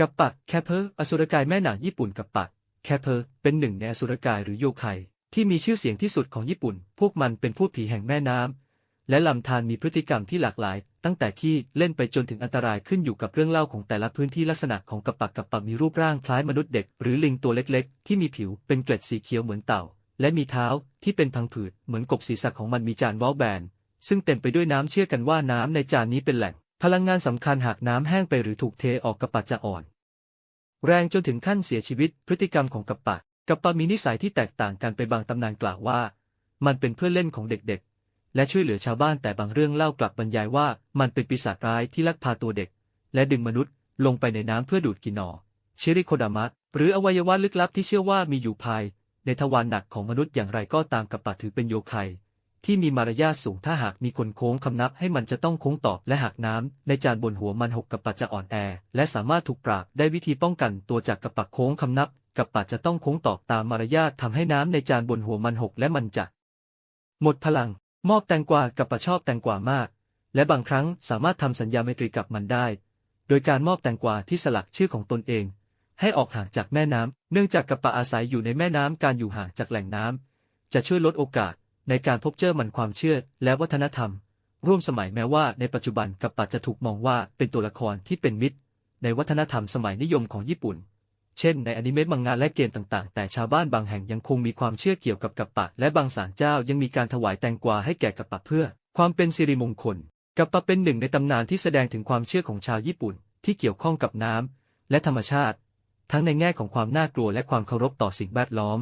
กัปปะแคเพอร์อสุรกายแม่นางญี่ปุ่นกัปปะแคเพอร์เป็นหนึ่งในอสุรกายหรือโยไคที่มีชื่อเสียงที่สุดของญี่ปุ่น พวกมันเป็นพูดผีแห่งแม่น้ำและลำธารมีพฤติกรรมที่หลากหลาย ตั้งแต่ขี้เล่นไปจนถึงอันตรายขึ้นอยู่กับเรื่องเล่าของแต่ละพื้นที่ลักษณะของกัปปะกัปปะมีรูปร่างคล้ายมนุษย์เด็ก หรือลิงตัวเล็กๆ ที่มีผิวเป็นเกล็ดสีเขียวเหมือนเต่า และมีเท้าที่เป็นพังผืดเหมือนกบศีรษะของมันมีจานว้าแบนซึ่งเต็มไปด้วยน้ำเชื่อกันว่าน้ำในจานนี้เป็นแหล่ง พลังงานสำคัญหากน้ำแห้งไปหรือถูกเทออกกัปปะจะอ่อน แรงจนถึงขั้นเสียชีวิต พฤติกรรมของกัปปะกัปปะมีนิสัยที่แตกต่างกันไปบางตำนานกล่าวว่า มันเป็นเพื่อนเล่นของเด็กๆ และช่วยเหลือชาวบ้านแต่บางเรื่องเล่ากลับบรรยายว่ามันเป็นปีศาจร้ายที่ลักพาตัวเด็ก และดึงมนุษย์ลงไปในน้ำเพื่อดูดกินหนอชิริโคดามะหรืออวัยวะลึกลับที่เชื่อว่ามีอยู่ภาย ในทวารหนักของมนุษย์อย่างไรก็ตามกัปปะถือเป็นโยไค ที่มีมารยาทสูงถ้าหากมีคนโค้งคำนับให้มันจะต้องโค้งตอบและหากน้ำในจานบนหัวมันหกกับปะจะอ่อนแอ และสามารถถูกปราบได้วิธีป้องกันตัวจากกับปะโค้งคำนับ กับปะจะต้องโค้งตอบตามมารยาททำให้น้ำในจานบนหัวมันหกและมันจะ หมดพลัง มอบแตงกวากับปะชอบแตงกวามาก และบางครั้งสามารถทำสัญญาไมตรีกับมันได้ โดยการมอบแตงกวาที่สลักชื่อของตนเองให้ออกห่างจากแม่น้ำ เนื่องจากกับปะอาศัยอยู่ในแม่น้ำ การอยู่ห่างจากแหล่งน้ำ จะช่วยลดโอกาส ในการพบเจอมันความเชื่อและวัฒนธรรม ร่วมสมัยแม้ว่าในปัจจุบันกัปปะจะถูกมองว่าเป็นตัวละครที่เป็นมิตร ในวัฒนธรรมสมัยนิยมของญี่ปุ่น เช่น ในอนิเมะมังงะและเกมต่างๆ แต่ชาวบ้านบางแห่งยังคงมีความเชื่อเกี่ยวกับกัปปะ และบางศาลเจ้ายังมีการถวายแตงกวาให้แก่กัปปะเพื่อ ความเป็นสิริมงคล กัปปะเป็นหนึ่งในตำนานที่แสดงถึงความเชื่อของชาวญี่ปุ่น ที่เกี่ยวข้องกับน้ำและธรรมชาติ ทั้งในแง่ของความน่ากลัวและความเคารพต่อสิ่งแวดล้อม